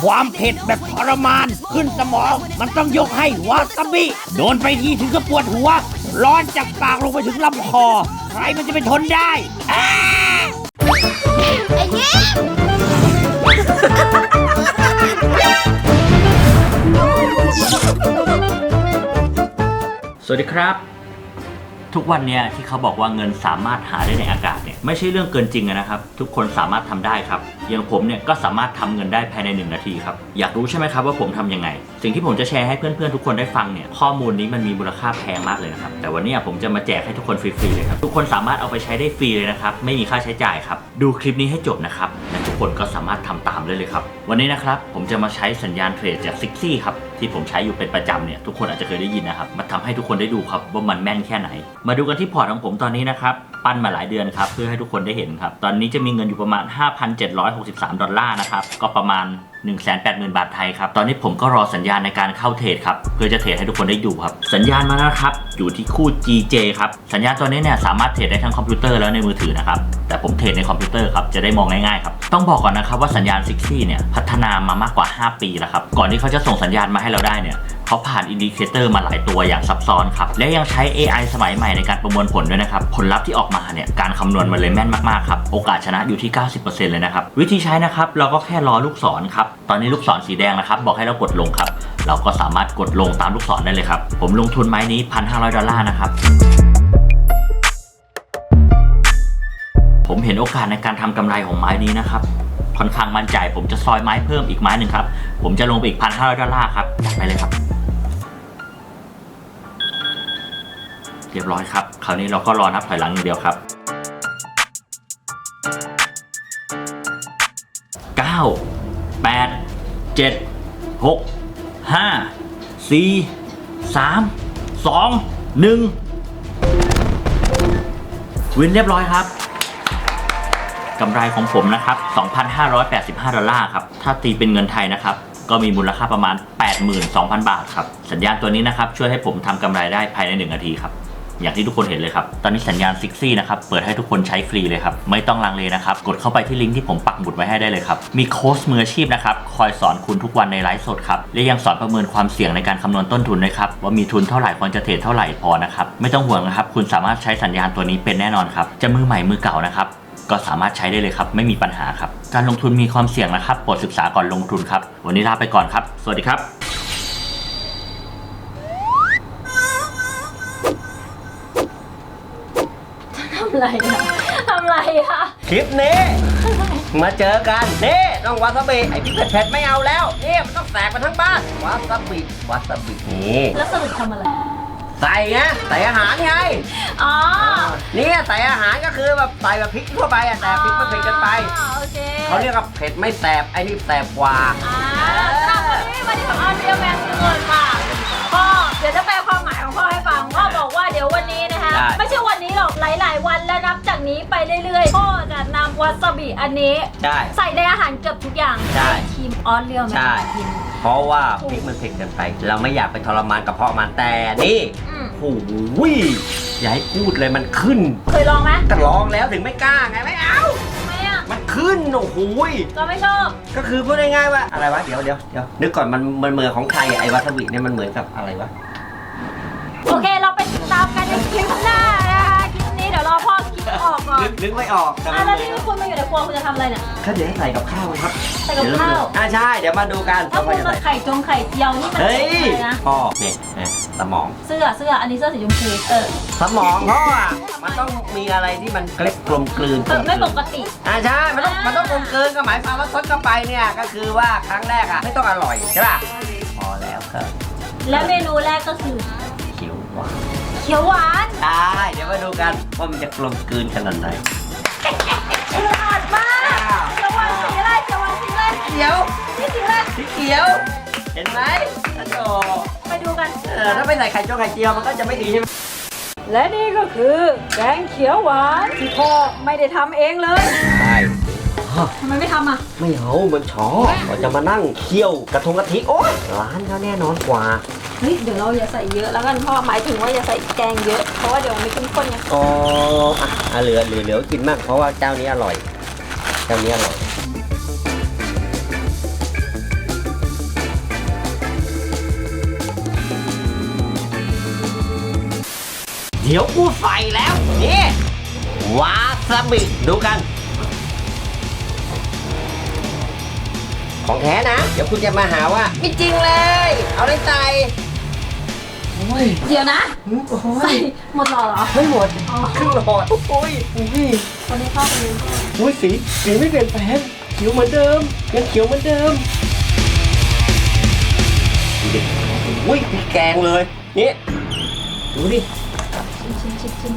ความเผ็ดแบบทรมาน ขึ้นสมอง มันต้องยกให้วาซาบิ โดนไปทีถึงก็ปวดหัว ร้อนจากปากลงไปถึงลำคอ ใครมันจะไปทนได้อ้าไอ้เงี้ยสวัสดีครับ ทุกวันเนี่ยที่เขาบอกว่าเงินสามารถหาได้ในอากาศเนี่ยไม่ใช่เรื่องเกินจริงนะครับ ทุกคนสามารถทำได้ครับอย่างผมเนี่ยก็สามารถทำเงินได้ภายใน 1 นาทีครับ อยากรู้ใช่ไหมครับว่าผมทำยังไง สิ่งที่ผมจะแชร์ให้เพื่อนๆทุกคนได้ฟังเนี่ยข้อมูลนี้มันมีมูลค่าแพงมากเลยนะครับ แต่วันนี้ผมจะมาแจกให้ทุกคนฟรีๆเลยครับ ทุกคนสามารถเอาไปใช้ได้ฟรีเลยนะครับ ไม่มีค่าใช้จ่ายครับ ดูคลิปนี้ให้จบนะครับและทุกคนก็สามารถทำตามได้เลยครับ วันนี้นะครับผมจะมาใช้สัญญาณเทรดจากซิกซี่ครับที่ผมใช้อยู่เป็นประจำเนี่ยทุกคนอาจจะเคยได้ยินนะครับมาทำให้ทุกคนได้ดูครับว่ามันแม่นแค่ไหน มาดูกันที่พอร์ตของผมตอนนี้นะครับปั้นมาหลายเดือนครับเพื่อให้ทุกคนได้เห็นครับตอนนี้จะมีเงินอยู่ประมาณ163 ดอลลาร์นะครับ ก็ประมาณ 180,000 บาทไทยครับ ตอนนี้ผมก็รอสัญญาณในการเข้าเทรดครับ เพื่อจะเทรดให้ทุกคนได้ดูครับ สัญญาณมาแล้วนะครับ อยู่ที่คู่ GJ ครับ สัญญาณตัวนี้เนี่ยสามารถเทรดได้ทั้งคอมพิวเตอร์แล้วในมือถือนะครับ แต่ผมเทรดในคอมพิวเตอร์ครับ จะได้มองง่ายๆครับ ต้องบอกก่อนนะครับว่าสัญญาณซิกซี่เนี่ยพัฒนามามากกว่า 5 ปีแล้วครับ ก่อนที่เขาจะส่งสัญญาณมาให้เราได้เนี่ยเขาผ่านอินดิเคเตอร์มาหลายตัวอย่างซับซ้อนครับ และยังใช้ AI สมัยใหม่ในการประมวลผลด้วยนะครับ ผลลัพธ์ที่ออกมาเนี่ย การคำนวณมันเลยแม่นมากๆครับ โอกาสชนะอยู่ที่ 90%เลยนะครับ วิธีใช้นะครับ เราก็แค่รอลูกศรครับตอนนี้ลูกศรสีแดงนะครับ บอกให้เรากดลงครับ เราก็สามารถกดลงตามลูกศรได้เลยครับ ผมลงทุนไม้นี้ 1,500 ดอลลาร์นะครับ ผมเห็นโอกาสในการทำกำไรของไม้นี้นะครับค่อนข้างมั่นใจ ผมจะซอยไม้เพิ่มอีกไม้หนึ่งครับ ผมจะลงไปอีก 1,500 ดอลลาร์ครับจัดไปเลยครับ เรียบร้อยครับ คราวนี้เราก็รอนับถอยหลังอย่างเดียวครับ9 8 7 6 5 4 3 2 1วินเรียบร้อยครับกำไรของผมนะครับ 2,585 ดอลลาร์ครับ ถ้าตีเป็นเงินไทยนะครับ ก็มีมูลค่าประมาณ 82,000 บาทครับ สัญญาณตัวนี้นะครับ ช่วยให้ผมทำกำไรได้ภายใน 1 นาทีครับ อย่างที่ทุกคนเห็นเลยครับ ตอนนี้สัญญาณซิกซี่นะครับ เปิดให้ทุกคนใช้ฟรีเลยครับ ไม่ต้องลังเลนะครับ กดเข้าไปที่ลิงก์ที่ผมปักหมุดไว้ให้ได้เลยครับ มีโค้ชมืออาชีพนะครับ คอยสอนคุณทุกวันในไลฟ์สดครับ และยังสอนประเมินความเสี่ยงในการคำนวณต้นทุนด้วยครับ ว่ามีทุนเท่าไหร่ควรจะเทรดเท่าไหร่พอนะครับ ไม่ต้องห่วงนะครับ คุณสามารถใช้สัญญาณตัวนี้เป็นแน่นอนครับ จะมือใหม่มือเก่านะครับก็สามารถใช้ได้เลยครับ ไม่มีปัญหาครับ การลงทุนมีความเสี่ยงนะครับโปรดศึกษาก่อนลงทุนครับ วันนี้ลาไปก่อนครับ สวัสดีครับ ทำไรอะทำไรอะคลิปนี้ มาเจอกันนี่ต้องวาซาบิไอพริกเผ็ดๆไม่เอาแล้วนี่มันต้องแสกกันทั้งบ้านวาซาบิวาซาบินี่แล้วสรุปทำอะไร ใส่ไงใส่อาหารไงอ๋อเนี่ยใส่อาหารก็คือแบบใส่แบบพริกทั่วไปอะแต่พริกมันเผ็ดเกินไปอ๋อโอเคเขาเรียกว่าเผ็ดไม่แสบไอ้นี่แสบกว่าอ่าค่ะวันนี้วันนี้ของออนเรียลแมนเงินค่ะพ่อเดี๋ยวจะแปลความหมายของ พ่อให้ฟังพ่อบอกว่าเดี๋ยววันนี้นะคะ ได้ ไม่ใช่วันนี้หรอกหลาย ๆ วันแล้วนับจากนี้ไปเรื่อยๆพ่อจะนำวาซาบิอันนี้ใช่ใส่ในอาหารเกือบทุกอย่างใช่ทีมออนเรียลแมใช่นกินเพราะว่าพริกมันเผ็ดเกินไป เราไม่อยากไปทรมานกระเพาะมันแต่นี่อืมโอ้โหอย่าให้พูดเลยมันขึ้นเคยลองไหมก็ลองแล้วถึงไม่กล้าไงไม่เอา ทำไมอะมันขึ้นโอ้โหก็ไม่ชอบก็คือพูดง่ายๆว่าอะไรวะเดี๋ยวเดี๋ยวเดี๋ยวนึกก่อนมันมันเหมือนของใครอะไอ้วาซาบิเนี่ยมันเหมือนกับอะไรวะ อคิดออกก่อนนึกนึกไม่ออกแต่อะมันแล้วที่คุณมาอยู่ในครัวคุณจะทำอะไรเนี่ยก็เดี๋ยวให้ใส่กับข้าวครับใส่กับข้าว อ่าใช่ เดี๋ยวมาดูกันถ้าว่าคุณจะมาใส่ไข่จงไข่เจียวนี่มันเฮ้ยอะไรนะพ่อเนี่ยเนี่ยสมอง เสื้อเสื้ออันนี้เสื้อสีชมพูเออสมองพ่ออะมันต้องมีอะไรที่มันเกล็ดกลมกลืนเออไม่ปกติ อ่าใช่ มันต้องมันต้องกลมกลืนก็หมายความว่าซดเข้าไปเนี่ยก็คือว่าครั้งแรกอะไม่ต้องอร่อยใช่ป่ะพอแล้วก็และเมนูแรกก็คือ เขียวหวาน เขียวหวานได้เดี๋ยวมาดูกันว่ามันจะกลมกลืนขนาดไหนฉลาดมากเขียวหวานสีอะไรเขียวหวานสีอะไรเขียวนี่สีอะไรสีเขียว เห็นไหมโอ้โหไปดูกันเออถ้าไม่ใส่ไข่เจียวไข่เจียวมันก็จะไม่ดีใช่ไหมและนี่ก็คือแกงเขียวหวานที่พ่อไม่ได้ทำเองเลยใช่ทำไมไม่ทำอะ ไม่เอามันชอบเราจะมานั่งเคี่ยวกระทงกะทิโอ๊ยร้านเขาแน่นอนกว่า เฮ้ยเดี๋ยวเราอย่าใส่เยอะแล้วกันเพราะหมายถึงว่าอย่าใส่แกงเยอะเพราะว่าเดี๋ยวมันไม่ข้นข้นไงอ๋ออะเหลือเหลือเหลือกินมากเพราะว่าเจ้านี้อร่อยเจ้านี้อร่อยเดี๋ยวกูใส่แล้วนี่วาซาบิดูกัน ของแท้นะ เดี๋ยวคุณจะมาหาว่า ไม่จริงเลย เอาอะไรใส่ อ้ยเดี๋ยวนะโอ้ใส่ยหมดหรอเหรอ ไม่หมดครึ่งหลอดโอ้ยโอ้ยคนนี้เข้าไปเลยโอ้ยสีสีไม่เปลี่ยนแปลงเขียวเหมือนเดิมยังเขียวเหมือนเดิมดูดิโอ้ยมีแกงเลยนี่ดูดิชิมชิมชิมชิม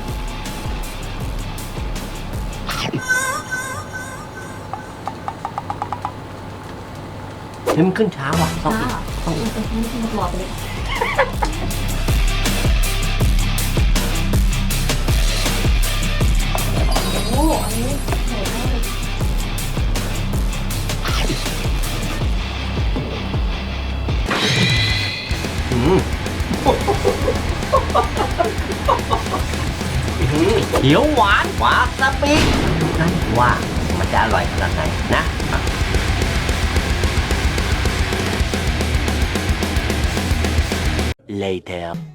เฮ้ยมันขึ้นช้าว่ะต้องจ้าอีกเออเออนี่หมดหลอดไปเลย อ้อันนี้โหดมากเลยอืมเขียวหวานวาซาบินั่นว่ามันจะอร่อยขนาดไหนนะ later เจ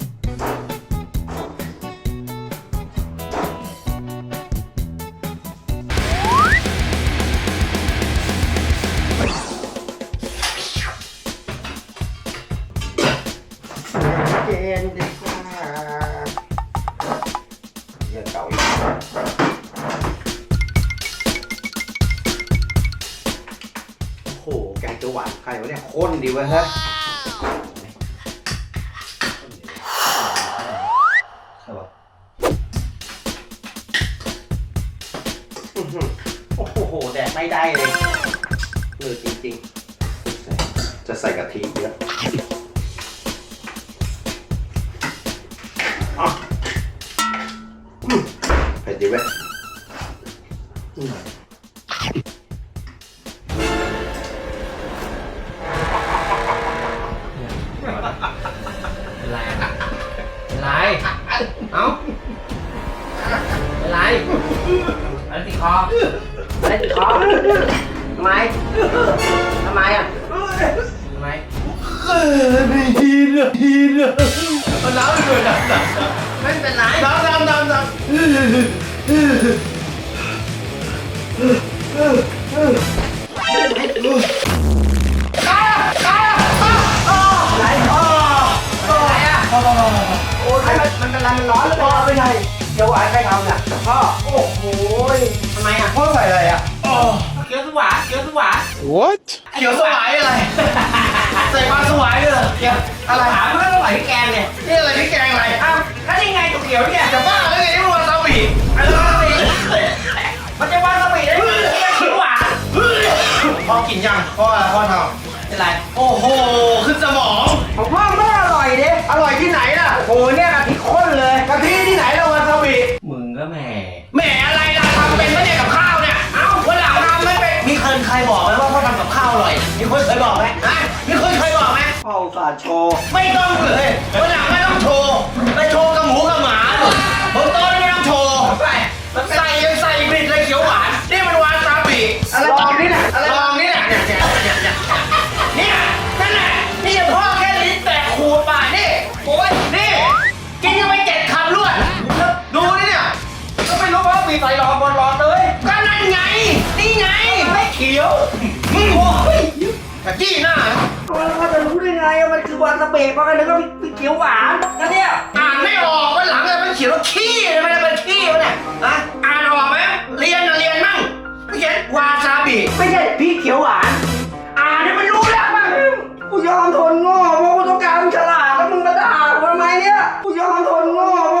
นดีกว่าเรื่องเก่าอีกโอ้โหแกงเขียวหวานใครวะเนี่ยข้นดีเวะเฮ้ยใช่ปะอื้อหือโอ้โหแดกไม่ได้เลยเออจริงๆ จะใส่กะทิเยอะ ไม่ดีเลยดีเลยน้ำเลยน้ำน้ำไม่เป็นไรน้ำน้ำน้ำน้ำอะไรอะโอ้ยมันมันเป็นไรมันร้อนหรือเปล่าไม่ใช่เขียวหวานใครทำเนี่ยพ่อโอ้โหทำไมอะพ่อใส่อะไรอะเกี๊ยวสวาเกี๊ยวสวาเขียวสวายอะไร ใส่ปลาสวายด้วยเหรอเขียวอะไรถามมันก็ไหลแกงเนี่ยนี่อะไรพี่แกงอะไรอ้าวแล้วนี่ไงตัวเขียวเนี่ยจะบ้าหรือไงนี่มันวาซาบิอะไรวะสิมันจะวาซาบิได้ไหมเขียวหวานพ่อกินยังพ่ออะไรพ่อทเป็นไรำโอ้โหขึ้นสมองของพ่อไม่อร่อยดิอร่อยที่ไหนล่ะโอ้โหเนี่ยกะทิข้นเลยกะทิที่ไหนเราวาซาบิมึงก็แหมแหมอะไรล่ะ ส่าห์โชว์ ไม่ต้องเลยวันหลังไม่ต้องโชว์ ไปโชว์กับหมูกับหมา ยกะจี้หน้าแล้วพ่อจะรู้ได้ไงว่ามันคือวาซาบิเพราะกันนึกว่าพี่เขียวหวานนะเนี่ยอ่านไม่ออกวันหลังเลยมันเขียนว่าขี้ไม่ได้เป็นขี้วะเนี่ยอะอ่านออกไหมเรียนอะเรียนมั่งไม่เขียนวาซาบิไม่ใช่พี่เขียวหวาน อ่านให้มันรู้แล้วมั้งกูยอมทนโง่เพราะกูต้องการฉลาดแล้วมึงมาด่ากูทำไมเนี่ยกูยอมทนโง่เพราะ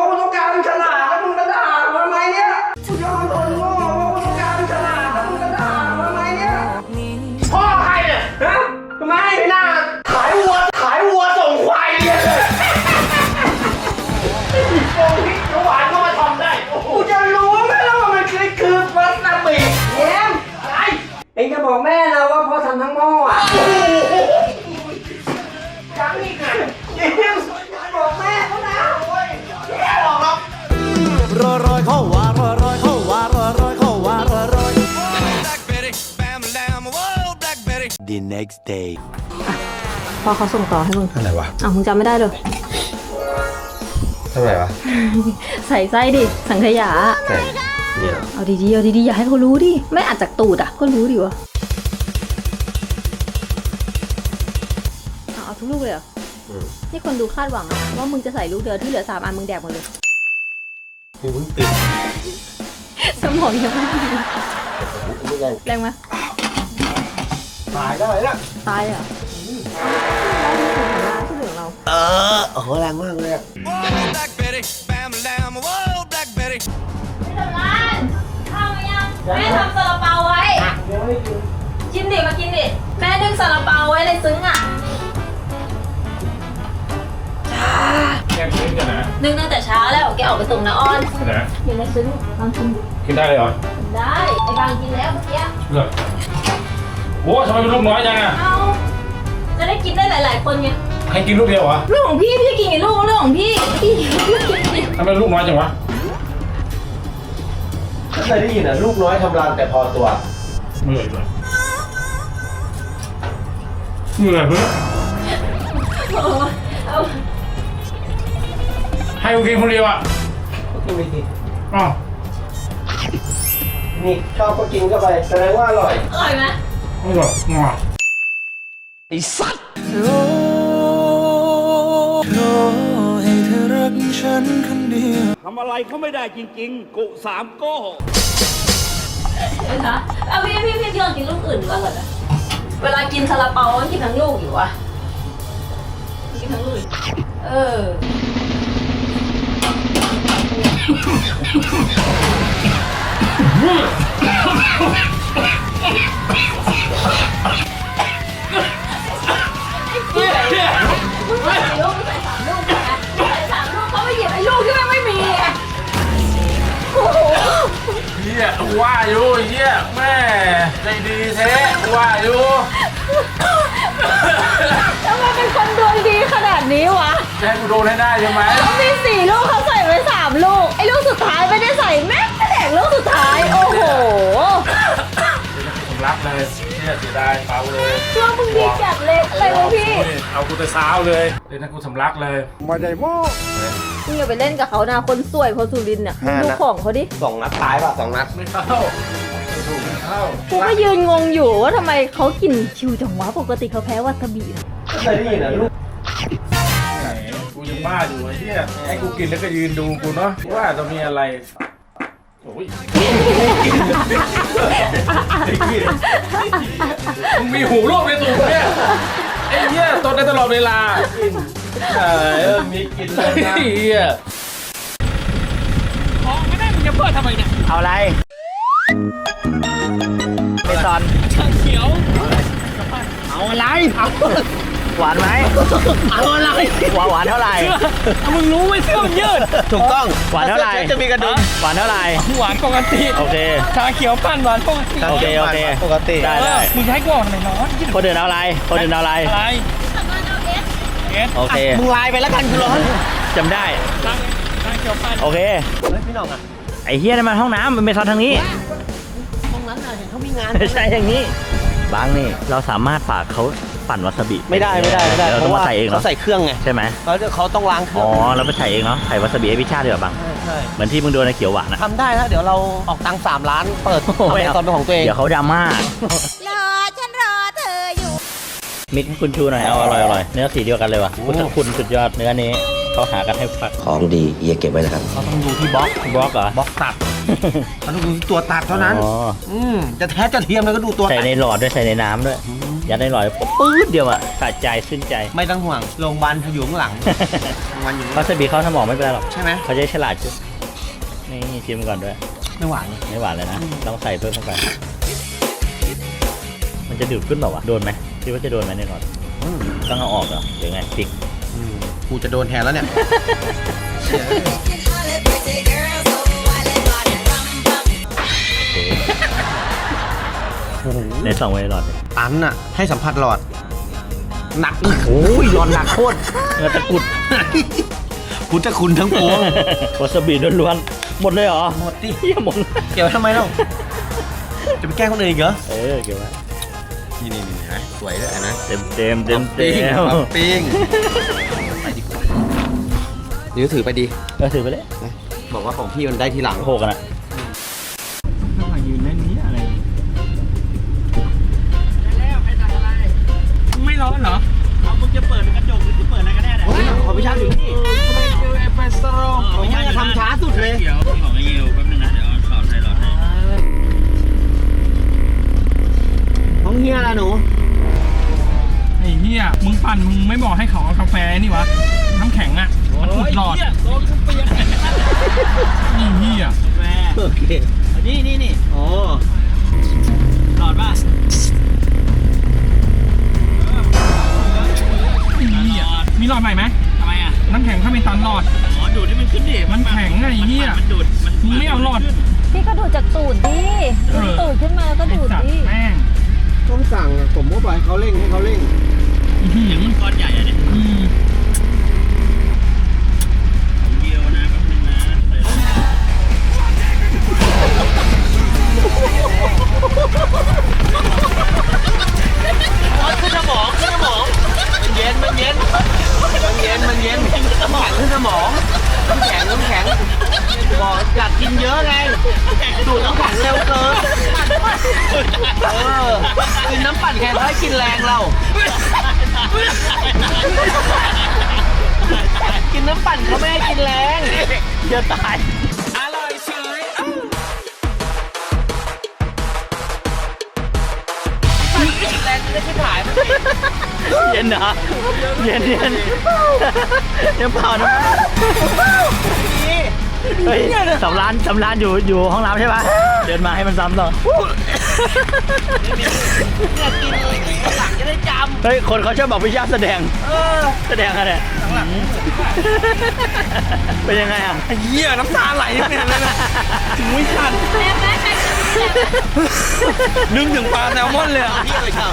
next day พอเขาส่งต่อให้มึงอะไรวะอ้าวมึงจำไม่ได้เลยทำไมวะ ใส่ไส้ดิ สังขยา ใส่เนี่ยเหรอเอาดีๆ เอาดีๆ อย่าให้เขารู้ดิ ไม่อัดจากตูดอะก็รู้ดิวะเอาเอาทุกลูกเลยเหรออืมนี่คนดูคาดหวังอะว่ามึงจะใส่ลูกเดียวที่เหลือสามอันมึงแดกหมดเลยนี่มึงติดสมองยังไม่มีแรงไหม ตายได้ละตายเลยเหรอที่เหลือเรา เออโอ้โหแรงมากเลยอะ Whoa, Black Betty, bam lamb, whoa, Black Betty. ไม่ทำร้านข้าวมายังแม่ทำซาลาเปาไว้กินดิมากินดิแม่ดึงซาลาเปาไว้ในซึ้งอะแค่กินกันนะนึ่งตั้งแต่เช้าแล้วแกออกไปส่งนะออนนะอยู่ในซึ้งลองชิมดูกินได้เลยเหรอได้ไอ้บางกินแล้วเมื่อกี้เหรอ โอ้ทำไมเป็นลูกน้อยจังอะเอาจะได้กินได้หลาย ๆ คนไงให้กินลูกเดียวเหรอเรื่องของพี่พี่จะกินกี่ลูกเรื่องของพี่พี่พี่กินดิทำไมลูกน้อยจังวะเคยได้ยินอะลูกน้อยทำรังแต่พอตัว เหนื่อยเลยเหนื่อยเพื่อโอ้ยเอาให้กูกินคนเดียวอะกินไปสิอ๋อนี่ชอบก็กินเข้าไปแสดงว่าอร่อย อร่อยไหม ไม่หรอกงอไอ้สัตว์โอ้ขอให้เธอรักฉันคนเดียวทำอะไรเขาไม่ได้จริงๆ กุสามโก้เดี๋ยวนะเอาพี่พี่พี่ลองกินลูกอื่นก่อนเหรอนะเวลากินซาลาเปาต้องกินทั้งลูกอยู่วะกินทั้งลูก เออ มึงใส่กี่ลูกมึงใส่สามลูกนะมึงใส่สามลูกเขาไม่หยิบไอ้ลูกที่แม่งไม่มีไงโอ้โหเฮียว่าอยู่เฮียแม่ใจดีแท้ว่าอยู่ทำไมเป็นคนดวงดีขนาดนี้วะจะให้กูโดนให้ได้ใช่ไหมเขามีสี่ลูกเขาใส่ไว้สามลูก ไอ้ลูกสุดท้ายไม่ได้ใส่แม่งไม่แดกลูกสุดท้าย โอ้โหผม รักเลยเฮียเสียดายเปล่าเลยช่วงมึงดีจัดเลยอะไรวะพี่เอากูแต่เช้าเลยเลยนะกูสำลักเลยมึงอย่าไปเล่นกับเขานะคนสวยคนสุรินทร์เนี่ยมึงดูของเขาดิสองนัดตายป่ะสองนัดไม่เข้าไม่ถูกไม่เข้ากูก็ยืนงงอยู่ว่าทำไมเขากินชิวจังวะปกติเขาแพ้วาซาบินะเคยได้ยินอะลูกไหนกูยังบ้าอยู่ไอ้เหี้ยให้กูกินแล้วก็ยืนดูกูเนาะว่าจะมีอะไร โอ้ยมึงมีหูรูปในตูดเนี่ยไอ้เหี้ยตดได้ตลอดเวลาเออมีกินเลยนะเหี้ยเอาอะไรเมซอนเขียว เอาอะไร หวานไหมเอาอะไรหวานหวานเท่าไหร่มึงรู้ไหมเสื้อมันยืดถูกต้องหวานเท่าไหร่จะมีกระดุมหวานเท่าไหร่หวานปกติโอเคชาเขียวปั่นหวานปกติโอเคโอเคปกติได้ได้มึงใช้ก่อนหน่อยน้อยกินคนอื่นเอาอะไรคนอื่นเอาอะไรอะไรเอสโอเคมึงไลน์ไปแล้วกันกูร้อนจำได้ชาเขียวปั่นโอเคเฮ้ยพี่น้องอะไอ้เฮียนั่นมันห้องน้ำมันเป็นซอนทางนี้ห้องนั้นน่ะเห็นเขามีงานไม่ใช่อย่างนี้บางนี่เราสามารถฝากเขา ปั่นวาซาบิไม่ได้ไม่ได้ไม่ได้เราเพต้องราะมาว่าใส่เองเขาเนาะใส่เครื่องไงใช่ไหมเขาเขาต้องล้างเครื่อ๋อองเราไปใส่เองเนาะใส่วาซาบิให้พี่ชาติดีกว่าบางใช่เหมือนที่มึงโดนในเขียวหวานอะทำได้แล้วเดี๋ยวเราออกตังค์สามล้านเปิดโอ้ทำยไอตอนเป็นของตัวเองเดี๋ยวเขาดราม่ารอฉันรอเธออยู่มิกให้คุณชูหน่อยเอาอร่อยอร่อยเนื้อสีเดียวกันเลยว่ะพุทธคุณสุดยอดเนื้อนี้เขาหากันให้ฟักของดีเอียเก็บไว้นะครับเราต้องดูที่บล็อกบล็อกเหรอบล็อกตัดเราต้องดูที่ตัวตัดเท่านั้นอ๋ออืมจะแท้จะเทียมเราก็ดูตัวใส่ตัดในหลอดด้วยใส่ในน้ำด้วย ยัดในหลอดปื๊ดเดียวอะสะใจชื่นใจไม่ต้องห่วงโรงพยาบาลอยู่ข้างหลังโรงพยาบาลอยู่ข้างหวาลังซาบิเข้าสมองไม่เป็นไรหรอกใช่ไหมเขาจะฉลาดจุดนี่ชิมก่อนด้วย ไม่หวานเลยไม่หวานเลยนะต้องใส่เพิ่มเข้าไป มันจะดูดขึ้นเปล่าวะโดนไหมคิดว่าจะโดนไหมในหลอดอืมต้องเอาออกเหรอหรือไงพริก อืมกูจะโดนแทนแล้วเนี่ย ในสองไว้ในหลอดเนี่ยตันอะให้สัมผัสหลอด หนักอึกโอ้ยหลอดหนักโคตรเงาตะกรุดพุทธคุณทั้งปวงวาซาบิล้วนๆหมดเลยเหรอหมดดิเหี้ยหมดเก็บไว้ทำไมเล่าจะไปแกล้งคนอื่นอีกเหรอเออเก็บไว้นี่นี่นี่นะสวยด้วยนะเต็มเต็มเต็มเต็มปิ้งนิ้วถือไปดีเออถือไปเลย บอกว่าของพี่มันได้ทีหลังโหกันอะ เลยเดี๋ยวพี่ของไอ้ยิวแป๊บนึงนะเดี๋ยวเอาหลอดให้หลอดให้ของเฮียละหนู ไอ้เหี้ยมึงปั่นมึงไม่บอกให้เขาเอากาแฟนี่วะน้ำแข็งอะมันอุดหลอดโดนกูเปียกนี่เหี้ยแม่โอเคนี่นี่นี่โอ้หลอดป่ะนี่เหี้ยมีหลอดใหม่ไหมทำไมอะน้ำแข็งถ้าเป็นตันหลอด อ๋อดูดที่มันขึ้นดิมันแข็งไงไอ้เหี้ย มันดูดมันมึงไม่เอาหลอด พี่ก็ดูดจากตูดดิเออ ตูดขึ้นมาก็ไอ้ดูดสัตดิ ว์แม่งต้องสั่งอะผมก็บอกให้เขาเร่งให้เขาเร่ง อื้อหือก้อนใหญ่อะเนี่ยอืมของยิวนะแป๊บนึงนะเปิดขึ้นสมองขึ้นสมอง มันเย็น มันเย็น มันเย็น มันเย็นน้ำแข็งขึ้นสมองน้ำแข็งน้ำแข็งบอกอยากกินเยอะไงดูดน้ำแข็งเร็วเกินเออกินน้ำปั่นแค่ให้กินแรงเรา กินน้ำปั่นเขาไม่ให้กินแรงจะตาย แรงจะได้ชิบหายมันเย็นเหรอเย็นเย็นยังเปล่านะเฮ้ยสำรานสำรานอยู่อยู่ห้องน้ำใช่ปะเดินมาให้มันซ้ำต่อหลังจะได้จเฮ้ยคนเขาชอบบอกพี่ชาติแสดงแสดงอะไรเป็นยังไงอะไอ้เหี้ยน้ำตาไหลเนี่ยเลยนะถึงไม่ทัน นึกถึงปลาแซลมอนเลยอะำพี่เลยครับ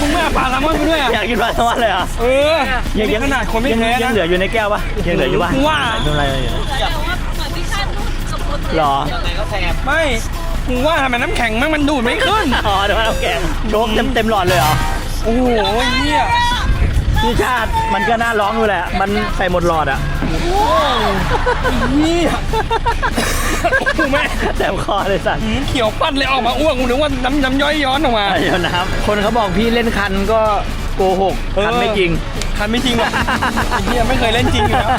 มึงไม่เอาปลาแซลมอนไปด้วยอะอยากกินปลาแซลมอนเลยเหรอะเออยังขนาดคนไม่ยังแพ้ยังนะเหลืออยู่ในแก้วปะยังเหลืออยู่ปะว่า ไม่เป็นไรเลยแต่ว่าเหมือนพี่ชาตินู่นสมมติเลยหรอยังไงก็แสบไม่มึงว่าทำไมน้ำแข็งมันมันดูดไม่ขึ้น อ๋อเดี๋ยวมาเอาแกงโชกเต็มเต็มหลอดเลยเหรอโอ้โหเหี้ยพี่ชาติมันก็น่าร้องอยู่แหละ มันใส่หมดหลอดอะ เหี้ยกูแม่แสบคอเลยสัตว์หืมเขียวปั้นเลยออกมาอ้วกกูนึกว่าน้ำน้ำย่อยย้อนออกมาเดี๋ยวนะครับ คนเขาบอกพี่เล่นคันก็โกหกเออคันไม่จริง คันไม่จริงหรอกไอ้เหี้ยไม่เคยเล่นจริงอยู่แล้ว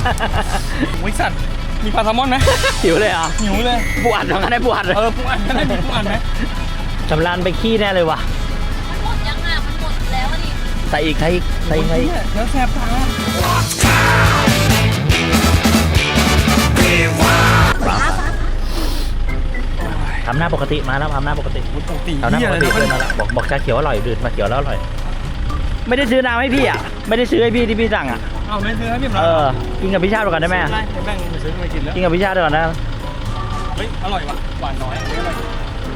โอ้ยสัตว์มีปลาแซลมอนไหมหิวเลยเหรอะหิวเลยปวดเหมือนกันได้ปวดเออปูอัดกันได้มีปูอัดไหมสำรานไปขี้แน่เลยว่ะมันหมดยังอะมันหมดแล้วอะดิใส่อีกใส่อีกใส่อีกใส่อีกเหี้ยแล้วแสบตา ทำหน้าปกติมาแล้วทำหน้าปกติปกติทำหน้าเหี้ยปเลกยตินะเดินมาแล้วบอกบอกชาเขียวอร่อยดื่มมาเขียวแล้วอร่อย ไม่ได้ซื้อน้ำให้พี่อะ ไม่ได้ซื้อให้พี่ที่พี่สั่งอะ เอาไม่ซื้อให้พี่หรเออ กินกับพี่ชาติก่อนได้ไหมได้แบ่งไปซื้อมากินแล้วกินกับพี่ชาติก่อนนะเฮ้ยอร่อยว่ะหวานน้อยอันนี้อร่อย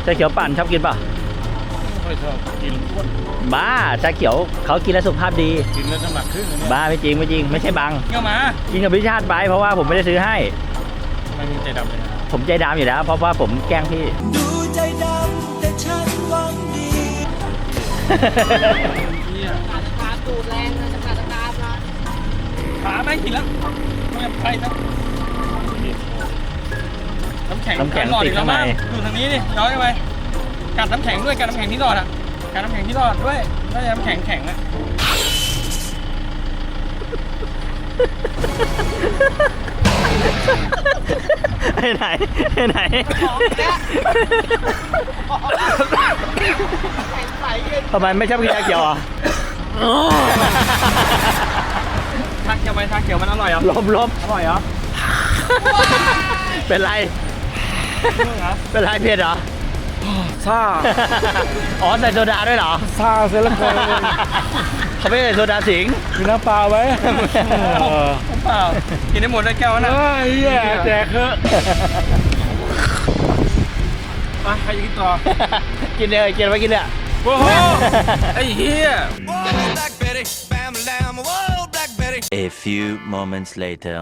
ชาเขียวปั่นชอบกินป่ะไม่ค่อยชอบกินอ้วนบ้าชาเขียวเขากินแล้วสุขภาพดี กินแล้วน้ำหนักขึ้นนะเนี่ยบ้าไม่จริงไม่จริงไม่ใช่บังเงี้ยมา กินกับพี่ชาติไปเพราะว่าผมไม่ได้ซื้อให้ ไม่มีใจดำเลยนะผมใจดำอยู่แล้ว เพราะว่าผมแกล้งพี่ ดูใจดำแต่ฉันหวังดีเหี้ยขาดูดแรงนะจะขาดการนะขาไม่กินแล้วไม่ไปนะน้ำแข็งน้ำแข็งหลอดติอีดกแล้วข้างในมั้งดูทางนี้ดิย้อยไปกัดน้ำแข็งด้วยกัดน้ำแข็งที่หลอดอะกัดน้ำแข็งที่หลอดด้วยถ้าจะน้ำแข็งแข็งอะ ไปไหนไปไหนทำไมไม่ชอบกินชาเขียวอะชาเขียวไหมชาเขียวมันอร่อยเหรอะลบลบอร่อยเหรอ เป็นไร เป็นไรเผ็ดเหรอซ่าอ๋อใส่โซดาด้วยเหรอซ่าเสียละเกิน เขาไม่ใส่โซดาสิงมีน้ำเปล่าไหมน้ำเปล่ากินได้หมดเลยแก้วนะเฮ้ยแจกเถอะไปใครจะกินต่อ กินเลยกินไว้กินเลยโอ้โหไอ้เหี้ย Whoa, Black Betty, bam, lamb, whoa, Black Betty. A few moments later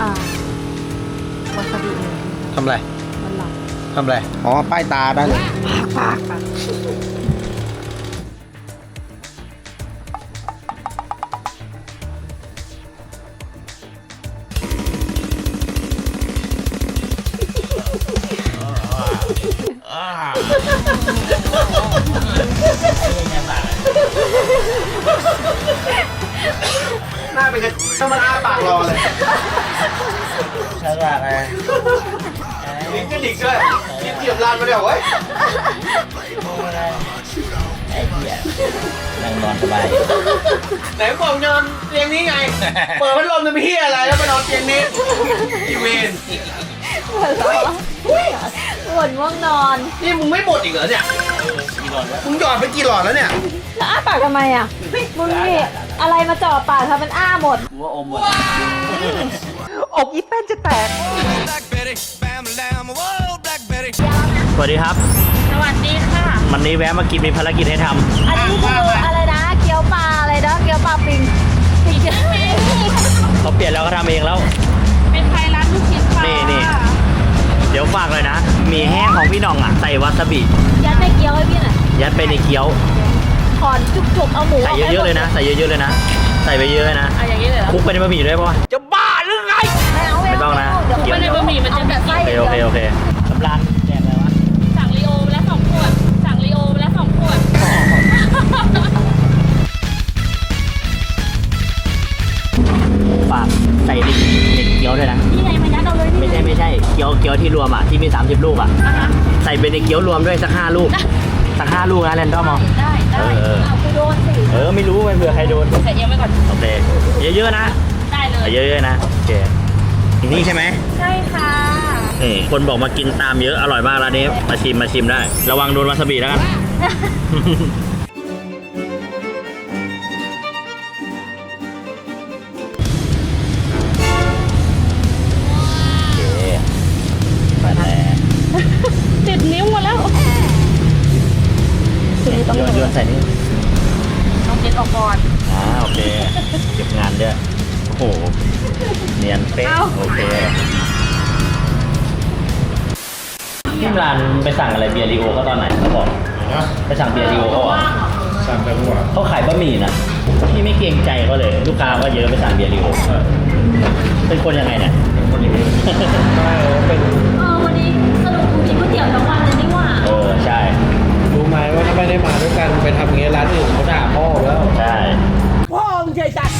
อ่าวาซาบิหนึ่งทำอะไรมันหลับ ทำอะไร อ๋อ ป้ายตาได้เลย ลิ้นก็ดิกด้วยลิ้นเทียบลานมาเดี๋ยวเว้ยไอ้เหี้ยนั่งนอนสบายไหนบอกนอนเตียงนี้ไง เปิดพัดลมจะไปเฮียอะไรแล้วไปนอนเตียงนี้อีเวนปวดง่วงนอน นี่มึงไม่หมดอีกเหรอเนี่ยมึงหยอดไปกี่หลอดแล้วเนี่ยแล้วอ้าปากทำไมอะมึงนี่อะไรมาจ่อปากทำมันอ้าหมด Black Betty, bam, lamb, whoa, Black Betty. สวัสดีครับ สวัสดีค่ะ วันนี้แวะมากินมีภารกิจให้ทอันนี้คืออะไรนะเกี๊ยวปลาอะไรนะเกี๊ยวปลาปิงปิงเกี๊ยวปิงำเขาเปลี่ยนแล้วก็ทำเองแล้ว เป็นไทยร้านลูกชิ้นปลานี่นี่เดี๋ยวฝากเลยนะ มีแห้งของพี่หน้องอะใส่วาซาบิ ยัดในเกี๊ยวให้พี่หน่อยยัดไปในเกี๊ยวถอนจุกๆเอาหมูใส่เยอะๆเลยนะ ใส่เยอะๆเลยนะใส่ไปเยอะเลยนะเอาอย่างนี้เลยเหรอคลุกไปในบะหมี่ด้วยป่ะจะบ้าหรือไง ไม่เอาไม่ต้องนะเดี๋ยวเกี๊ยวไม่ได้บะหมี่มันจะแบบไส้โอเคโอเคโอเคสำราน เกี๊ยวเกี๊ยวที่รวมอะที่มี 30 ลูกอะอะฮะใส่ไปในเกี๊ยวรวมด้วยสักห้าลูกสักห้าลูกนะแรนดอมเอาได้ได้เออเออเอาไปโดนสิเออไม่รู้ไม่เผื่อใครโดนใส่เยอะไปก่อนโอเคเยอะๆนะได้เลยเยอะๆนะโอเคนี่ใช่ไหมใช่ค่ะนี่คนบอกมากินตามเยอะอร่อยมากร้านนี้มาชิมมาชิมได้ ระวังโดนวาซาบิแล้วกัน เนียนเป๊ะเอ้า โอเคที่ร้านไปสั่งอะไรเบียร์ริโอเขาตอนไหนเขาบอกไปสั่งเบียร์ริโอเขาบอกสั่งไปเมื่อวานเขาขายบะหมี่นะพี่ไม่เกรงใจเขาเลย ลูกค้าก็เยอะไปสั่งเบียร์ริโอเป็นคนยังไงเนี่ย คนอย่างนี้ไม่เป็นเออวันนี้สรุปกูกินก๋วยเตี๋ยวทั้งวันเลยนี่หว่าเออ ใช่ รู้ไหมว่าถ้าไม่ได้มาด้วยกันไปทำอย่างเงี้ยร้านอื่นเขาด่าพ่อแล้ว ใช่ พ่อมึงใจจัด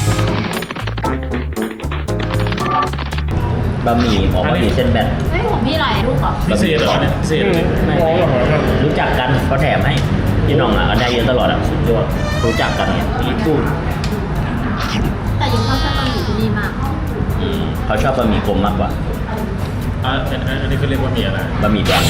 บะหมี่หมอบะหมี่เส้นแบนเฮ้ยผมพี่หลายลูกเหรอพิเศษเหรอเนี่ยพิเศษเลยไม่ไม่รู้จักกันเขาแถมให้พี่น้องอะก็ได้เยอะตลอดอะสุดยอดรู้จักกันไงญี่ปุ่นแต่ยังชอบแค่ตอนอยู่ที่นี่มากอืมเขาชอบบะหมี่กลมมากกว่าอะอันอันนี้เขาเรียกว่าเมียอะไรบะหมี่แดง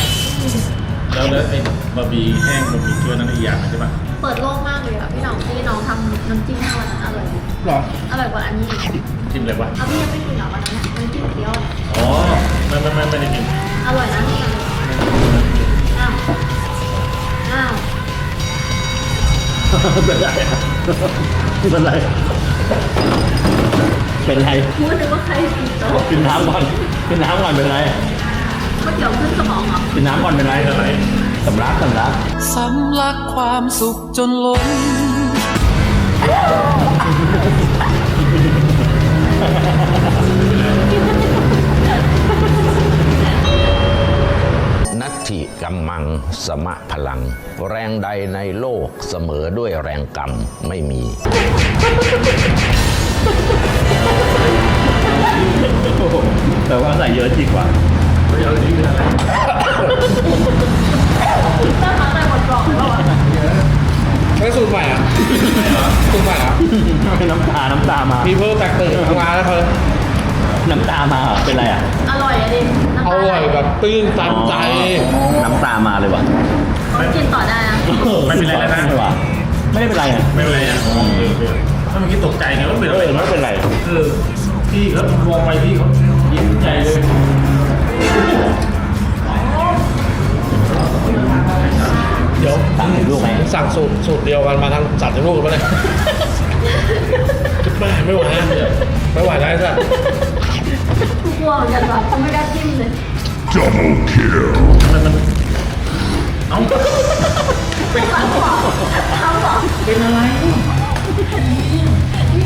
แล้วแล้วไอ้บะหมี่แห้งบะหมี่เกี๊ยวนั่นอีกอย่างหนึ่งใช่ปะเปิดโลกมากเลยอะพี่น้องที่น้องทำน้ำจิ้มให้วันนั้นอร่อยดี หรออร่อยกว่าอันนี้อีกจิ้มเลยวะเอาพี่ยังไม่กินเหรอวันนั้นน่ะน้ำจิ้มเกี๊ยวเนี่ยอ๋อไม่ไม่ไม่ไม่ได้กินอร่อยนะพี่กันอ้าวอ้าวเป็นไรเป็นไรเป็นไรพูดถึงว่าใครกินโต๊ะกินน้ำก่อนกินน้ำก่อนเป็นไรก๋วยเตี๋ยวขึ้นสมองเหรอกินน้ำก่อนเป็นไรเป็นไรสำลักสำลักสำลักความสุขจนล้น นัตถิกัมมังสมะพลัง แรงใดในโลกเสมอด้วยแรงกรรมไม่มี แต่ว่าใส่เยอะจริงกว่าตั้งมาแต่หมดกล่อำตาน้ำตามามีเพิ่มแตกตื่นทำงานแล้วเพิ่มน้ำตามาเหรอเป็นไรอะอร่อยอะดิน้ำอตาไหลร่อยแบบตื้นตันใจ น้ำตามาเลยว่ะเขากินต่อได้นะไม่เป็นไรแล้วนะ ไม่ว่ะไม่ได้เป็นไรอะไม่เป็นไรอะถ้าเมื่อกี้ตกใจไงว่าเป็นเออะไรอไม่เป็นไร เออพี่เขามองไปพี่เขายิ้มใจเลยเดี๋ยว สั่งถึงลูกไหมสั่งสูตรสูตรเดียวกันมาทั้งสามสิบลูกกันเลย ไม่ไม่ไหวนะไม่ไหวแล้วจ้ะกลัวเหมือนกันว่ะเขาไม่กล้าจิ้มเลย Double kill. มันมันเอ้าเป็นอทำหรเป็นอะไรนี่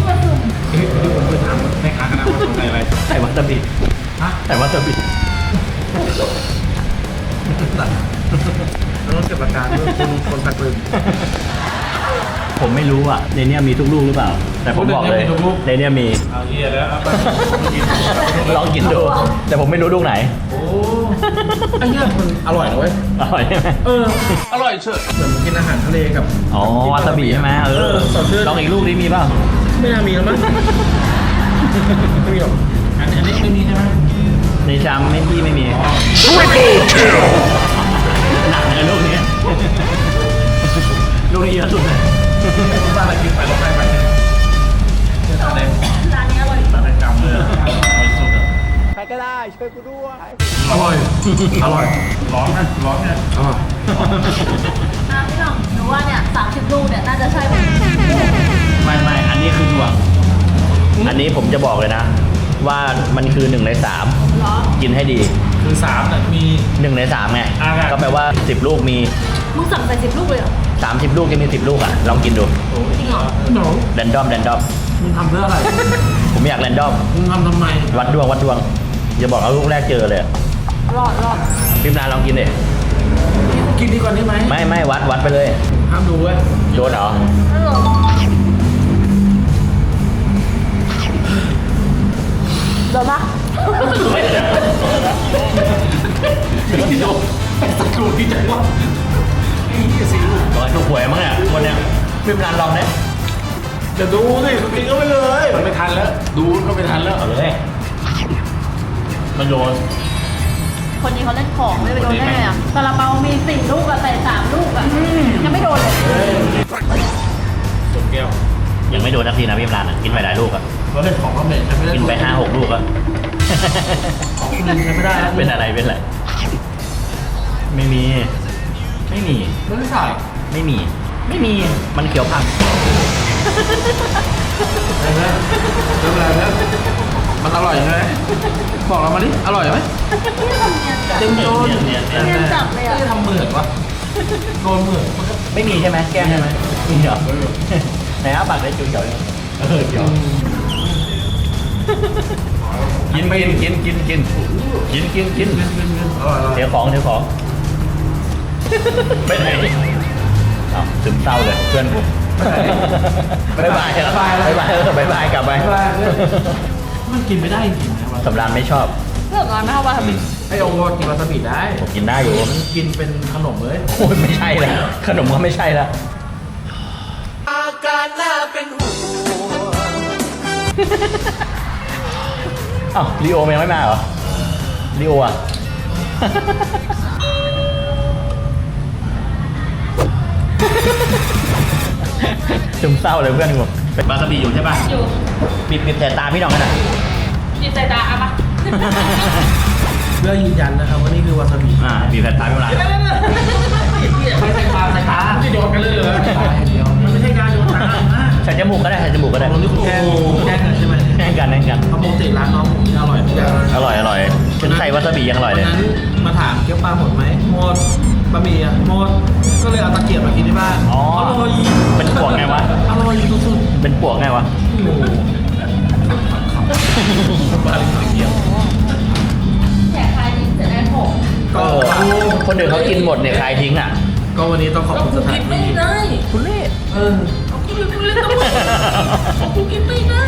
มาสุ่มเฮ้ยเดี๋ยวผมไปถามแม่ค้ากันนะว่าใส่อะไรใส่วาซาบิบฮะใส่วาซาบิบแล้วต้องเก็บอาการด้วยคุณคนตักลืม ผมไม่รู้อะในเนี้ยมีทุกลูกหรือเปล่า แต่ผมบอกเลยในเนี้ยมีทุกลูก ในเนี้ยมีเอาเฮียแล้วเอาไปลองกินดู แต่ผมไม่รู้ลูกไหนโอ้ไอ้เนี้ยมันอร่อยนะเว้ยอร่อยใช่ไหมเอออร่อยเฉยเหมือนกินอาหารทะเลกับอ๋อวาซาบิใช่ไหมเอเอออสดชื่นลองอีกลูกนี้มีเปล่าไม่น่ามีแล้วมั้งไม่มีหรอกอันนี้อันนี้ไม่มีใช่ไหมในชามไม่พี่ไม่มีหนักเลยลูกนี้ ลูกนี้เยอะสุดเลย บ้านอะไรกินไปลงไปไปเนี่ยตาแดงร้านนี้อร่อยตาแดงกำเลยอะอร่อยสุดอะใครก็ได้ช่วยกูด้วยอร่อย อร่อย ร้อนนะร้อนเนี่ยอร่อยอะพี่หน้องหนูว่าเนี่ยสามสิบลูกเนี่ยน่าจะใช่ผมไม่ไม่อันนี้คือดวง อันนี้ผมจะบอกเลยนะ ว่ามันคือหนึ่งในสามเหรอ กินให้ดีคือสามน่ะมี หนึ่งในสามไง อ่าครับ ก็แปลว่าสิบลูกมี มึงสั่งใส่สิบลูกเลยเหรอ สามสิบลูกจะมีสิบลูกอะ ลองกินดูจริงเหรอหนูแรนดอมแรนดอมมึงทำเพื่ออะไร ผมอยากแรนดอม มึงทำทำไม วัดดวงวัดดวง อย่าบอกเอาลูกแรกเจอเลยอะรอดรอดพิมพ์นาลองกินดิกินดีกว่านี้ไหมไม่ไม่วัดวัดไปเลย ห้ามดูเว้ย โดนเหรอ ฮัลโหลโดนปะกินดูสักครู่ที่จังวะไอ้เหี้ ยสิลูกก่อนถูกหวยมั้งเนี่ยคนเนี้ยพิมพ์นานลองเนี่ยจะดูสิกินก็ไปเลยมันไม่ทันแล้ว ดูก็ไม่ทันแล้วเอาเลยมันโดนคนนี้เขาเล่นของไม่ไปโดนได้ไงอะซาลาเปามีสี่ลูกอะใส่สามลูกอะยังไม่โดนเลยจบแก้วยังไม่โดนนักทีนะพิมพ์นานอะกินไปหลายลูกอะเราเล่นของเราเม็ดใช้ไม่ได้กินไปห้าหกลูกอะของคุณใช้ไม่ได้เป็นอะไรเป็นอะไรไม่มี ไม่มีไม่ได้ใส่ไม่มี ไม่มี มันเขียวพัง อะไรนะเริ่มอะไรแล้วมันอร่อยใช่ไหมบอกเรามาดิ อร่อยไหมเต็มโดนเนี่ยเนี่ยเนี่ยเรียนจับเลยอะไม่ทำเหมือนวะโดนเหมือนมันก็ ไม่มีใช่ไหมแก้มใช่ไหมมีเหรอไหนอะปากได้จุดเขียวเลยเออเขียว กินกินกินกินกินกินกินกินอร่อยอร่อย เดี๋ยวของเดี๋ยวของ ไปไหนอ้าวซึมเศร้าเลยเพื่อนผมบายบายบายบายบายเออบายบายกลับไปมันกินไม่ได้จริงๆนะวะสำรานไม่ชอบเลือกร้อนไหมคะว่าทำไมไอโอวกินวาซาบิได้ผมกินได้อยู่มันกินเป็นขนมเลย โอ้ยไม่ใช่แล้วขนมก็ไม่ใช่แล้ว อาการน่าเป็นห่วงอ้าวลีโอมันยังไม่มาเหรอลีโออะ ซึมเศร้าเลยเพื่อนกูเป็นบาสบีอยู่ใช่ป่ะอยู่ปิดปิดแต่ตาพี่น้องกันนะจิตใจตาอะปะเพื่อยืนยันนะครับว่านี่คือวาซาบิอ่าปิดแต่ตาพี่น้องไม่ใช่ตาใส่ตาไม่โยนกันเลยเหรอมันไม่ใช่การโยนตาใส่จมูกก็ได้ใส่จมูกก็ได้ตรงนี้คุณแกล้งแกล้งกันใช่ไหม แน่นกันแน่นกัน เพราะปกติร้านน้องผมนี่อร่อยทุกอย่างอร่อยอร่อยถึงใส่วาซาบิยังอร่อยเลย วันนั้นมาถามเกี๊ยวปลาหมดไหมหมดบะหมี่อะหมดก็เลยเอาตะเกียบมากินที่บ้านอ๋ออร่อยเป็นพวกไงวะ อร่อยสุดเป็นปวกไงวะ ๆโอ้โหปลาตะเกียบแจกใครนี่จะได้หกเออ คนอื่นเขากินหมดเนี่ยใครทิ้งอะ ก็วันนี้ต้องขอบคุณสถานที่ คุณเล่เออกูกินไม่ได้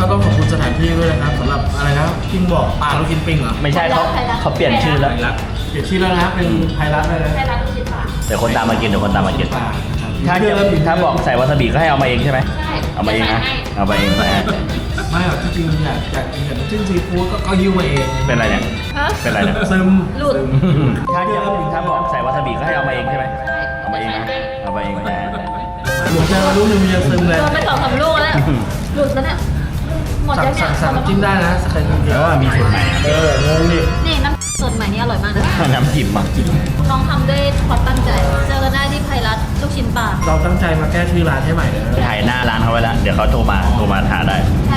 ก็ต้องขอบคุณสถานที่ด้วยนะครับสำหรับอะไรนะพิงบอกปลาเรากินปิงเหรอไม่ใช่เขาเขาเปลี่ยนชื่อแล้วไพรัตเปลี่ยนชื่อแล้วนะเป็นไพรัตเลยนะใครร้านลูกชิ้นปลาเดี๋ยวคนตามมากินเดี๋ยวคนตามมากินปลาถ้าจะถ้าบอกใส่วาซาบิก็ให้เอามาเองใช่ไหมใช่เอามาเองนะเอามาเองไปไม่หรอกที่จริงอยากอยากกินแบบน้ำจิ้มซีฟู้ดก็ก็ยิ้วมาเองเป็นไรเนี่ยฮะเป็นไรเนี่ยซึมหลุด ถ้าจะถ้าบอกใส่วาซาบิก็ให้เอามาเองใช่ไหมเอามาเองนะเอามาเองแต่ หนูเจอลูกหนึงมันจะซึมเลยโดนไปสองสามลูกแล้วหลุดแล้วเนี่ยหมดสั่แล้วเนี่ยสั่งสั่งน้ำจิ้มได้นะใครกินเยเออะอมีสูตรใหม่อะเอองงดินี่น้ำสดใหม่นี่อร่อยมากนะน้ำจิ้มอะน้องทำด้วยความตั้งใจ เจอกันได้ที่ไพรัสลูกชิ้นปลา เราตั้งใจมาแก้ชื่อร้านให้ใหม่นะ ถ่ายหน้าร้านเขาไว้แล้ว เดี๋ยวเขาโทรมา โทรมาหาได้